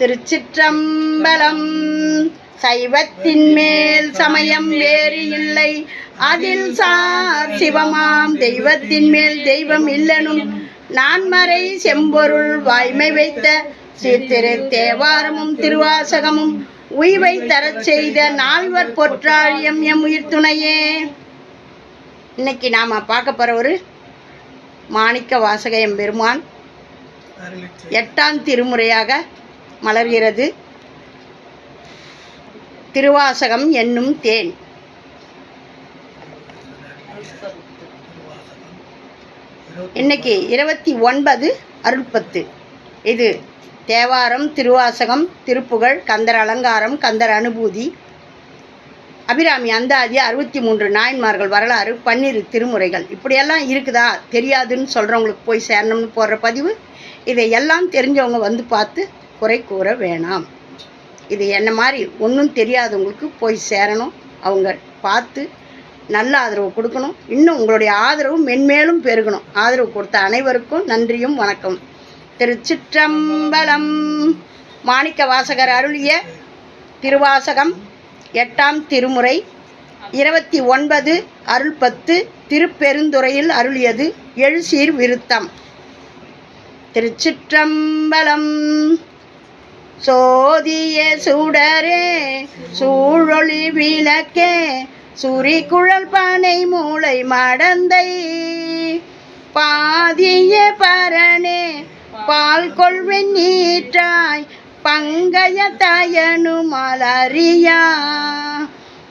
திருச்சிற்றம்பலம். சைவத்தின் மேல் சமயம் வேறு இல்லை. அதில் சார் சிவமாம் தெய்வத்தின் மேல் தெய்வம் இல்லனும். நான்மறை செம்பொருள் வாய்மை வைத்த சீர்திரு தேவாரமும் திருவாசகமும் உய்வை தரச் செய்த நால்வர் பொற்றாழியம் எம் உயிர் துணையே இன்னைக்கு நாம் பார்க்க போகிற ஒரு மாணிக்க வாசக எம்பெருமான் எட்டாம் திருமுறையாக மலர்கிறது. திருவாசகம் என்னும் தேன். இன்னைக்கு இருபத்தி ஒன்பது அருள்பத்து இது தேவாரம் திருவாசகம் திருப்புகழ் கந்தர் அலங்காரம் கந்தர் அனுபூதி. அபிராமி அந்தாதி அறுபத்தி மூன்று நாயன்மார்கள் வரலாறு பன்னிரு திருமுறைகள். இப்படியெல்லாம் இருக்குதா? தெரியாதுன்னு சொல்கிறவங்களுக்கு போய் சேரணும்னு போடுற பதிவு. இதை எல்லாம் தெரிஞ்சவங்க வந்து பார்த்து குறை கூற வேணாம். இது என்ன மாதிரி ஒன்றும் தெரியாதவங்களுக்கு போய் சேரணும். அவங்க பார்த்து நல்ல ஆதரவு கொடுக்கணும். இன்னும் உங்களுடைய ஆதரவு மென்மேலும் பெருகணும். ஆதரவு கொடுத்த அனைவருக்கும் நன்றியும் வணக்கம். திருச்சிற்றம்பலம் மாணிக்க வாசகர் அருளிய திருவாசகம் எட்டாம் திருமுறை இருபத்தி ஒன்பது அருள் பத்து திருப்பெருந்துறையில் அருளியது எழுசீர் விருத்தம். திருச்சிற்றம்பலம் சோதிய சுடரே சூழொளி விளக்கே சுரிகுழல் பானை மூளை மடந்தை. பாதிய பரணே பால் கொள்வென் நீற்றாய் பங்கய தயனு மலரியா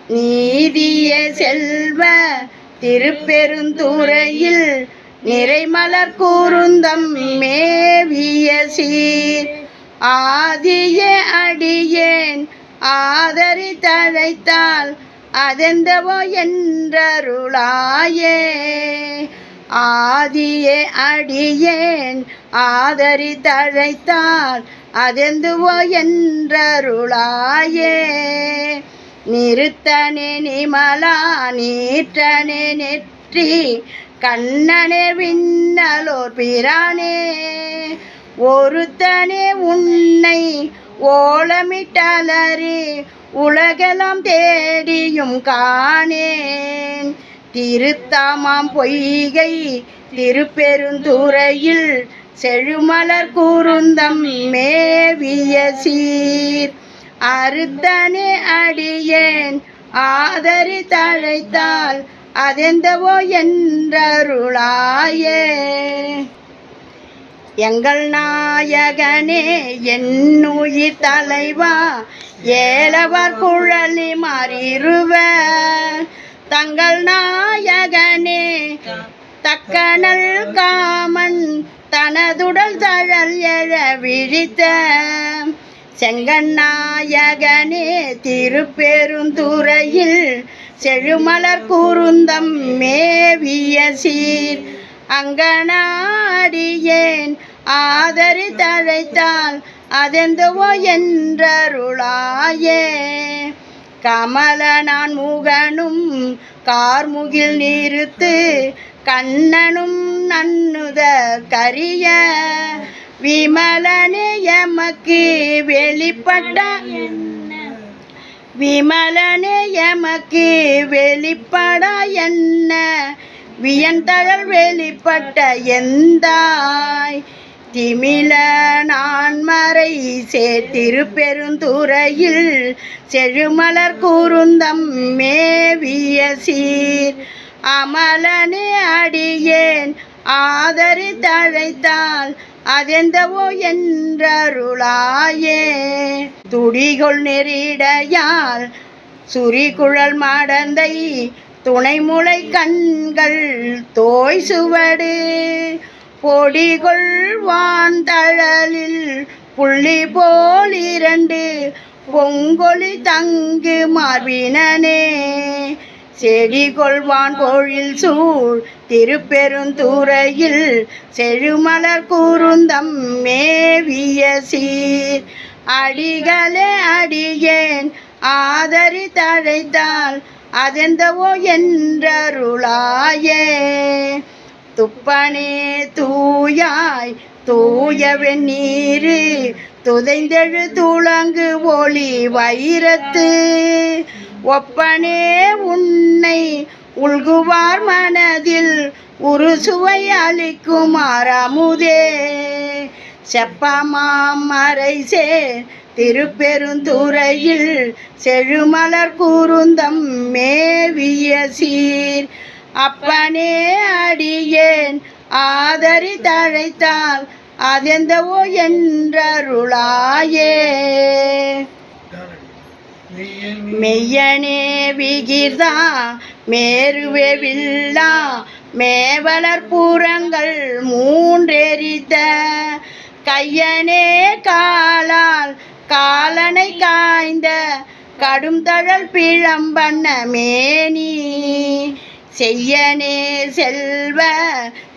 நீதிய செல்வ திருப்பெருந்துறையில் நிறைமலர் கூறுந்தம் மேவிய சீர். ஆதிய அடியேன் ஆதரி தழைத்தால் அதெந்தவோ என்றருளாயே. ஆதியே அடியேன் ஆதரி தழைத்தால் அதெந்துவோ என்றருளாயே. நிறுத்தனே நிமலா நீற்றனே நெற்றி கண்ணனே விண்ணலோர் பிரானே. ஒருத்தனே உன்னை ஓலமிட்டலறி உலகெல்லாம் தேடியும் காணேன். திருத்தாமாம் பொய்கை திருப்பெருந்துறையில் செழுமலர் கூறுந்தம் மேவிய சீர். அறுத்தனே அடியேன் ஆதரி தழைத்தால் அதெந்தவோ என்றருளாயே. எங்கள் நாயகனே என்னுயிர் தலைவா ஏலவர் குழலி மாறிருவ. தங்கள் நாயகனே தக்கனல் காமன் தனதுடல் தழல் எழ விழித்த. செங்கநாயகனே திருப்பெருந்துறையில் செழுமலர் கூறுந்தம் மேவிய சீர். அங்கனாடியேன் ஆதரித்தழைத்தால் அதெந்தவோ என்றருளாயே. கமல நான் முகனும் கார்முகில் நிறுத்து கண்ணனும் நன்னுத கரிய. விமலனே எமக்கு வெளிப்பட்ட விமலனே எமக்கு வெளிப்பட என்ன? வியந்தழல் வெளிப்பட்ட எந்தாய்? திமில நான்மறை சேர்த்திருப்பெருந்துறையில் செழுமலர் கூறுந்தம் மேவிய சீர். அமலனே அடியேன் ஆதரி தழைத்தால் அதெந்தவோ என்றருளாயே. துடிகொள் நெறிடையால் சுரிகுழல் மாடந்தை துணைமுளை கண்கள் தோய் சுவடு. பொடிகொள் வாந்தழலில் புள்ளி போல் இரண்டு பொங்கொழி தங்கு மார்பினனே. செடி கொள்வான் பொழில் சூழ் திருப்பெருந்துறையில் செழுமலர் கூறுந்தம் மேவிய சீர். அடிகளே அடியேன் ஆதரி தழைத்தால் அதெந்தவோ என்றருளாயே. துப்பனே தூயாய் தூய வெந்நீரு துதைந்தெழு துளங்கு ஒளி வைரத்து. ஒப்பனே உன்னை உள்குவார் மனதில் ஒரு சுவை அளிக்கும் அமுதே செப்பமாம் மறைசே திருப்பெருந்துறையில் செழுமலர் கூறுந்தம் மேவிய சீர். அப்பனே அடியேன் ஆதரி தழைத்தால் அதெந்தவோ என்றருளாயே. மெய்யனே விகிர்தா மேருவே வில்லா மேவலர் பூரங்கள் மூன்றெரித்த. கையனே காலால் காலனை காய்ந்த கடும் தழல் பிழம்பண்ண மேனி. செய்யனே செல்வ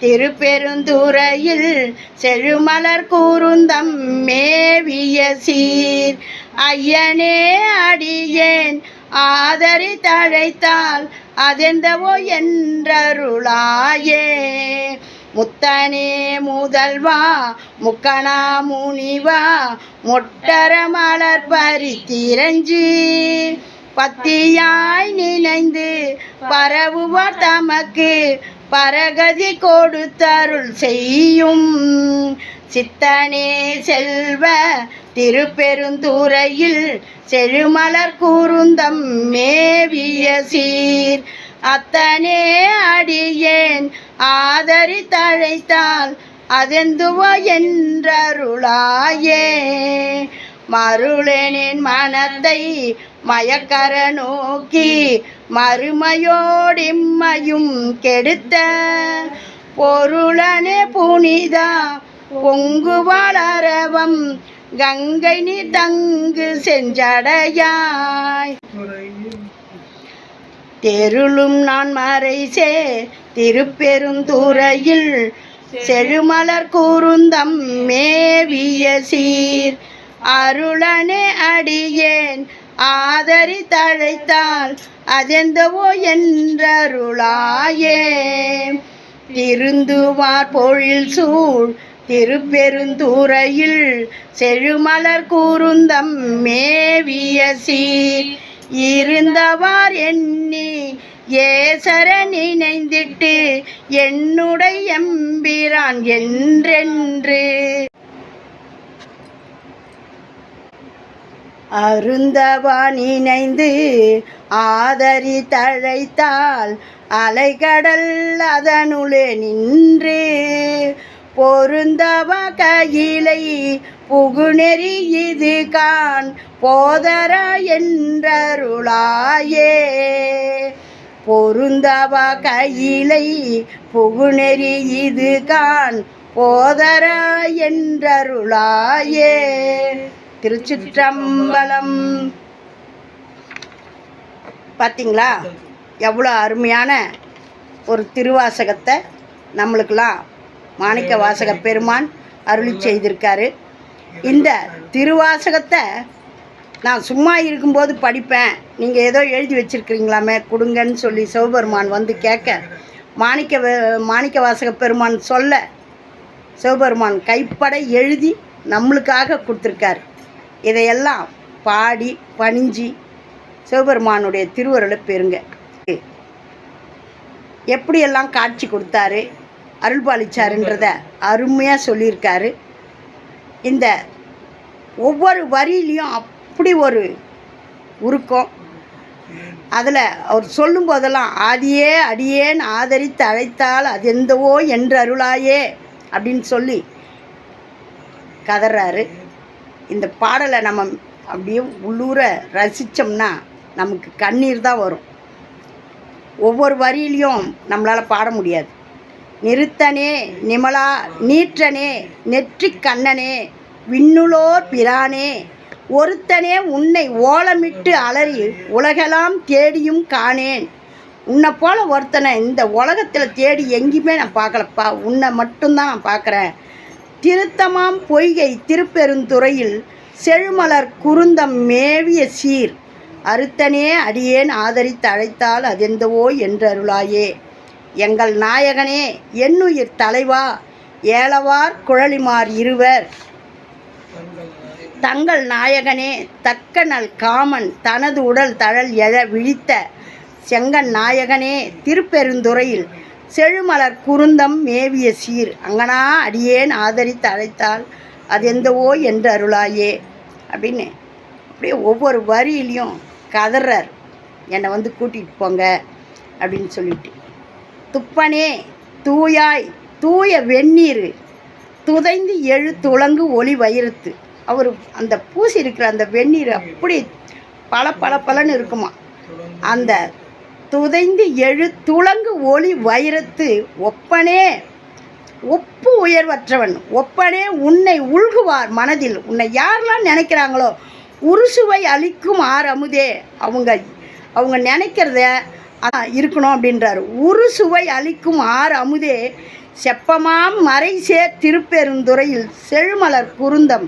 திருப்பெருந்துறையில் செழுமலர் கூறுந்தம் மேவிய சீர். ஐயனே அடியேன் ஆதரி தழைத்தால் அதெந்தவோ என்றருளாயே. முத்தனே முதல்வா முக்கணா முனிவா மொட்டர மலர் பரித்திரஞ்சி. பத்தியாய் நினைந்து பரவுவார் தமக்கு பரகதி கொடுத்தருள் செய்யும். சித்தனே செல்வ திருப்பெருந்துறையில் செழுமலர் கூறுந்தம் மேவிய சீர். அத்தனே அடியேன் ஆதரி தழைத்தால் அதெந்துவோ என்றருளாயே. மருளனின் மனத்தை மயக்கர நோக்கி மறுமையோடிம்மையும் கெடுத்த பொருளனே புனிதா பொங்கு வளரவம் கங்கை நீ தங்கு செஞ்சடையாய். தெருளும் நான் மறைசே திருப்பெருந்துறையில் செழுமலர் கூறுந்தம் மேவிய சீர். அருளனே அடியேன் ஆதரி தழைத்தால் அதெந்தவோ என்றருளாயே. திருந்துவார் பொழில் சூழ் திருப்பெருந்துறையில் செழுமலர் கூறுந்தம் மேவிய சீர். இருந்தவார் எண்ணி ஏசர நினைந்திட்டு என்னுடைய எம்பிரான் என்றென்று அருந்தவான் இணைந்து ஆதரி தழைத்தால் அலைகடல் அதனுளே நின்று. பொருந்தவ கையிலை புகுநெறி இது கான் போதர என்றருளாயே. பொருந்தவ கையிலை புகுநெறி இது கான் போதரா என்றருளாயே. திருச்சிற்றம்பலம். பார்த்தீங்களா எவ்வளோ அருமையான ஒரு திருவாசகத்தை நம்மளுக்கெல்லாம் மாணிக்க வாசக பெருமான் அருளி செய்திருக்காரு. இந்த திருவாசகத்தை நான் சும்மா இருக்கும்போது படிப்பேன். நீங்கள் ஏதோ எழுதி வச்சுருக்கிறீங்களாமே கொடுங்கன்னு சொல்லி சிவபெருமான் வந்து கேட்க மாணிக்க மாணிக்க வாசக பெருமான் சொல்ல சிவபெருமான் கைப்பட எழுதி நம்மளுக்காக கொடுத்துருக்காரு. இதையெல்லாம் பாடி பணிஞ்சு சிவபெருமானுடைய திருவருளை பெறுங்க. எப்படியெல்லாம் காட்சி கொடுத்தாரு அருள்பாலிச்சாருன்றத அருமையாக சொல்லியிருக்காரு. இந்த ஒவ்வொரு வரியிலையும் அப்படி ஒரு உருக்கம். அதில் அவர் சொல்லும் போதெல்லாம் ஆதியே அடியேன் ஆதரித்து அழைத்தால் அது எந்தவோ என்று அருளாயே அப்படின்னு சொல்லி கதறாரு. இந்த பாடலை நம்ம அப்படியே உள்ளூர ரசித்தோம்னா நமக்கு கண்ணீர் தான் வரும். ஒவ்வொரு வரியிலையும் நம்மளால் பாட முடியாது. நிறுத்தனே நிமலா நீற்றனே நெற்றிக் கண்ணனே விண்ணுளோர் பிரானே ஒருத்தனே உன்னை ஓலமிட்டு அலறி உலகெல்லாம் தேடியும் காணேன். உன்னை போல ஒருத்தனை இந்த உலகத்தில் தேடி எங்கேயுமே நான் பார்க்கலப்பா. உன்னை மட்டும்தான் நான் பார்க்குறேன். திருத்தமாம் பொய்கை திருப்பெருந்துறையில் செழுமலர் குருந்தம் மேவிய சீர். அறுத்தனே அடியேன் ஆதரித்து அழைத்தால் அதெந்தவோ என்றருளாயே. எங்கள் நாயகனே என்னுயிர் தலைவா ஏலவார் குழலிமார் இருவர். தங்கள் நாயகனே தக்கநல் காமன் தனது உடல் தழல் எழ விழித்த செங்கன் நாயகனே திருப்பெருந்துறையில் செழுமலர் குருந்தம் மேவிய சீர். அங்கனா அடியேன் ஆதரித்து அழைத்தால் அது எந்தவோ என்று அருளாயே. அப்படின்னு அப்படியே ஒவ்வொரு வரியிலையும் கதறார் என்னை வந்து கூட்டிகிட்டு போங்க அப்படின்னு சொல்லிட்டு. துப்பனே தூயாய் தூய வெந்நீர் துதைந்து எழு துளங்கு ஒளி வயிறுத்து. அவர் அந்த பூசி இருக்கிற அந்த வெந்நீர் அப்படி பல பல பலன்னு இருக்குமா. அந்த துதைந்து எழு துளங்கு ஒளி வைரத்து ஒப்பனே ஒப்பு உயர்வற்றவன். ஒப்பனே உன்னை உள்குவார் மனதில். உன்னை யாரெல்லாம் நினைக்கிறாங்களோ உருசுவை அளிக்கும் ஆறு அமுதே. அவங்க அவங்க நினைக்கிறத இருக்கணும் அப்படின்றாரு. உருசுவை அளிக்கும் ஆறு அமுதே செப்பமாம் மறைசே திருப்பெருந்துறையில் செழுமலர் குருந்தம்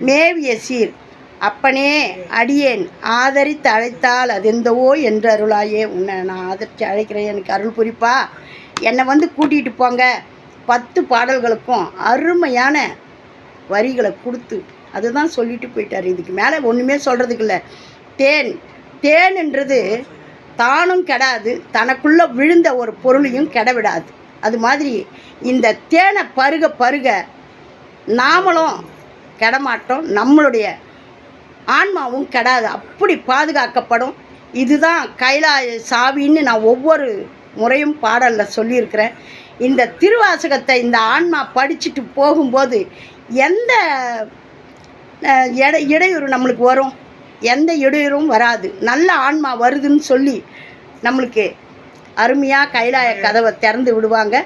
மேவிய சீர். அப்பனே அடியேன். ஆதரித்து அழைத்தால் அது எந்தவோ என்று அருளாயே. உன்னை நான் ஆதரித்து அழைக்கிறேன். எனக்கு அருள் புரிப்பா? என்னை வந்து கூட்டிகிட்டு போங்க. பத்து பாடல்களுக்கும் அருமையான வரிகளை கொடுத்து. அதுதான் சொல்லிட்டு போயிட்டார். இதுக்கு மேலே ஒன்றுமே சொல்கிறதுக்கு இல்லை. தேன். தேன்ன்றது தானும் கெடாது. தனக்குள்ளே விழுந்த ஒரு பொருளையும் கெடவிடாது. அது மாதிரி இந்த தேனை பருக பருக நாமளும் கெடமாட்டோம். நம்மளுடைய ஆன்மாவும் கெடாது. அப்படி பாதுகாக்கப்படும். இதுதான் கைலாய சாவின்னு நான் ஒவ்வொரு முறையும் பாடலில் சொல்லியிருக்கிறேன். இந்த திருவாசகத்தை இந்த ஆன்மா படிச்சுட்டு போகும்போது எந்த அஹ், எடை இடையூறு நம்மளுக்கு வரும்? எந்த இடையூறும் வராது. நல்ல ஆன்மா வருதுன்னு சொல்லி நம்மளுக்கு அருமையாக கைலாய கதவை திறந்து விடுவாங்க.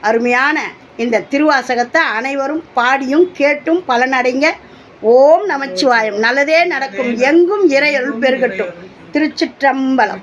அருமையான இந்த திருவாசகத்தை அனைவரும் பாடியும் கேட்டும் பலனடைங்க. ஓம் நமச்சிவாயம். நல்லதே நடக்கும். எங்கும் இறையருள் பெருகட்டும். திருச்சிற்றம்பலம்.